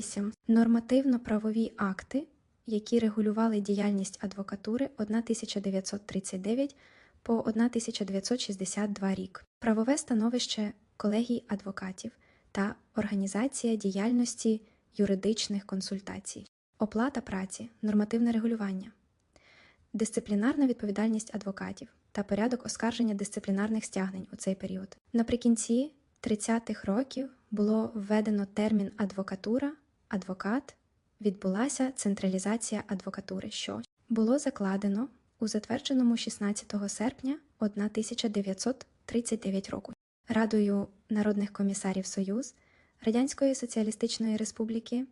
8. Нормативно-правові акти, які регулювали діяльність адвокатури 1939 по 1962 рік. Правове становище колегій адвокатів та організація діяльності юридичних консультацій. Оплата праці, нормативне регулювання, дисциплінарна відповідальність адвокатів та порядок оскарження дисциплінарних стягнень у цей період. Наприкінці 30-х років було введено термін адвокатура, адвокат, відбулася централізація адвокатури, що було закладено у затвердженому 16 серпня 1939 року Радою народних комісарів Союз Радянської Соціалістичної Республіки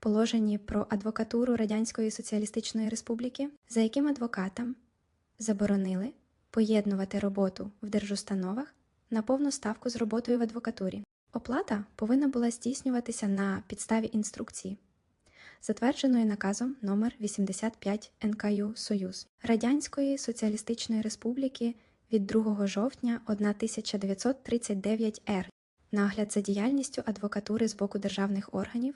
положенні про адвокатуру Радянської Соціалістичної Республіки, за яким адвокатам заборонили поєднувати роботу в держустановах на повну ставку з роботою в адвокатурі. Оплата повинна була здійснюватися на підставі інструкції, затвердженої наказом номер 85 НКЮ Союз Радянської Соціалістичної Республіки від 2 жовтня 1939 Р. Нагляд за діяльністю адвокатури з боку державних органів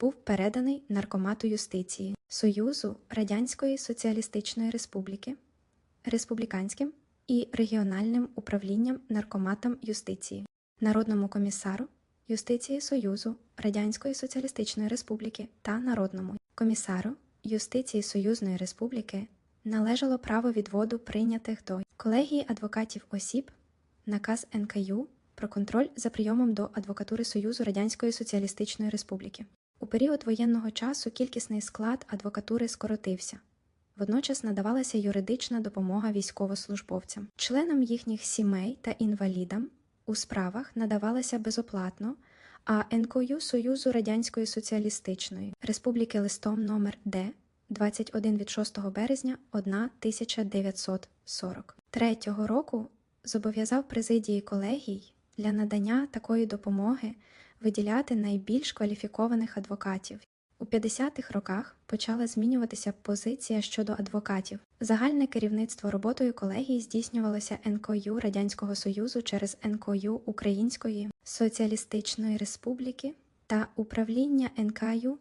був переданий Наркомату юстиції Союзу Радянської Соціалістичної Республіки, Республіканським і регіональним управлінням наркоматам юстиції, Народному комісару юстиції Союзу Радянської Соціалістичної Республіки та Народному комісару юстиції Союзної Республіки належало право відводу прийнятих до колегії адвокатів осіб, наказ НКЮ про контроль за прийомом до адвокатури Союзу Радянської Соціалістичної Республіки. У період воєнного часу кількісний склад адвокатури скоротився. Водночас надавалася юридична допомога військовослужбовцям, членам їхніх сімей та інвалідам у справах надавалася безоплатно, а НКЮ Союзу Радянської Соціалістичної Республіки листом номер Д 21 від 6 березня 1940. Третього року зобов'язав президії колегій для надання такої допомоги виділяти найбільш кваліфікованих адвокатів. У 50-х роках почала змінюватися позиція щодо адвокатів. Загальне керівництво роботою колегії здійснювалося НКЮ Радянського Союзу через НКЮ Української Соціалістичної Республіки та управління НКЮ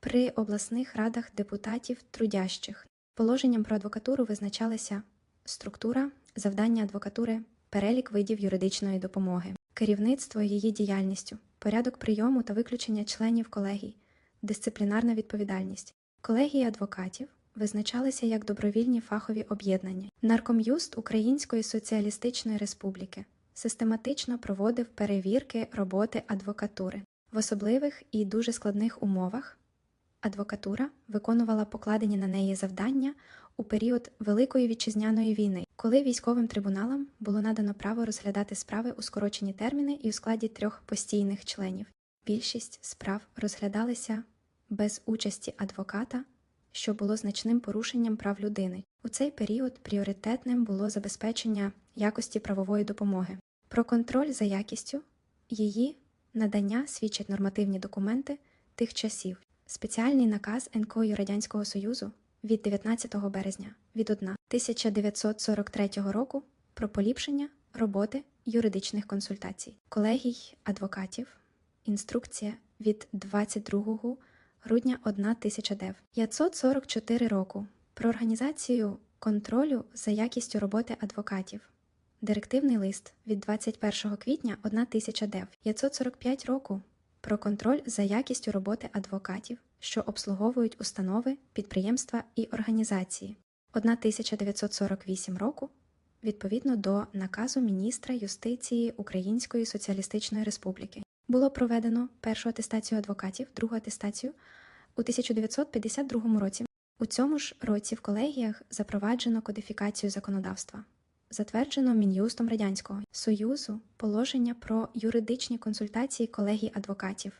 при обласних радах депутатів трудящих. Положенням про адвокатуру визначалася структура, завдання адвокатури, перелік видів юридичної допомоги, керівництво її діяльністю, порядок прийому та виключення членів колегій, дисциплінарна відповідальність. Колегії адвокатів визначалися як добровільні фахові об'єднання. Нарком'юст Української Соціалістичної Республіки систематично проводив перевірки роботи адвокатури в особливих і дуже складних умовах. Адвокатура виконувала покладені на неї завдання у період Великої вітчизняної війни, коли військовим трибуналам було надано право розглядати справи у скорочені терміни і у складі трьох постійних членів. Більшість справ розглядалися без участі адвоката, що було значним порушенням прав людини. У цей період пріоритетним було забезпечення якості правової допомоги. Про контроль за якістю її надання свідчать нормативні документи тих часів. Спеціальний наказ НКОЮ Радянського Союзу від 19 березня від 1 1943 року про поліпшення роботи юридичних консультацій, колегій адвокатів, інструкція від 22 грудня 1909, 544 року. Про організацію контролю за якістю роботи адвокатів. Директивний лист від 21 квітня 1909, 545 року. Про контроль за якістю роботи адвокатів, що обслуговують установи, підприємства і організації. 1948 року. Відповідно до наказу міністра юстиції Української Соціалістичної Республіки. Було проведено першу атестацію адвокатів, другу атестацію у 1952 році. У цьому ж році в колегіях запроваджено кодифікацію законодавства. Затверджено Мін'юстом Радянського Союзу положення про юридичні консультації колегій адвокатів,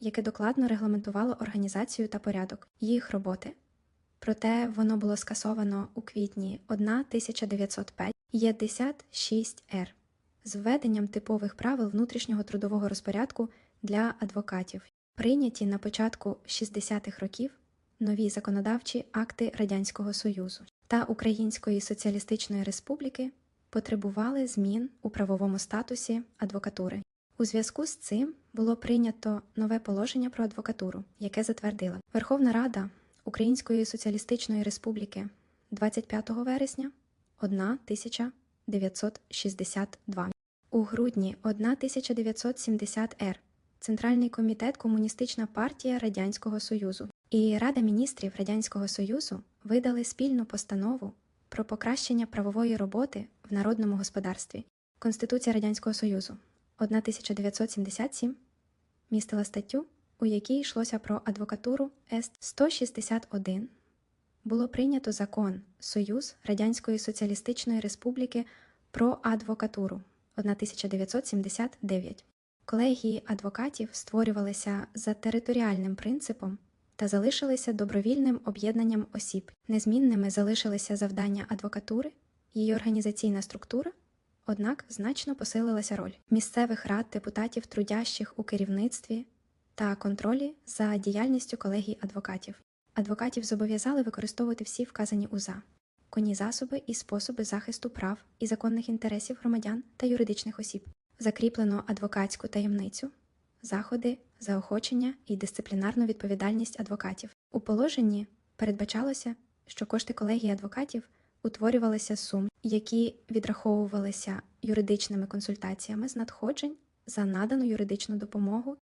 яке докладно регламентувало організацію та порядок їх роботи. Проте воно було скасовано у квітні 1905 56 р з введенням типових правил внутрішнього трудового розпорядку для адвокатів, прийняті на початку 60-х років нові законодавчі акти Радянського Союзу та Української Соціалістичної Республіки потребували змін у правовому статусі адвокатури. У зв'язку з цим було прийнято нове положення про адвокатуру, яке затвердила Верховна Рада Української Соціалістичної Республіки 25 вересня 1962. Грудні 1970 р Центральний комітет Комуністична партія Радянського Союзу. І Рада міністрів Радянського Союзу видали спільну постанову про покращення правової роботи в народному господарстві. Конституція Радянського Союзу 1977 містила статтю, у якій йшлося про адвокатуру С 161 було прийнято закон Союз Радянської Соціалістичної Республіки про адвокатуру 1979. Колегії адвокатів створювалися за територіальним принципом та залишилися добровільним об'єднанням осіб. Незмінними залишилися завдання адвокатури, її організаційна структура, однак значно посилилася роль місцевих рад депутатів трудящих у керівництві та контролі за діяльністю колегій адвокатів. Адвокатів зобов'язали використовувати всі вказані УЗА, коні засоби і способи захисту прав і законних інтересів громадян та юридичних осіб. Закріплено адвокатську таємницю, заходи, заохочення і дисциплінарну відповідальність адвокатів. У положенні передбачалося, що кошти колегії адвокатів утворювалися сум, які відраховувалися юридичними консультаціями з надходжень за надану юридичну допомогу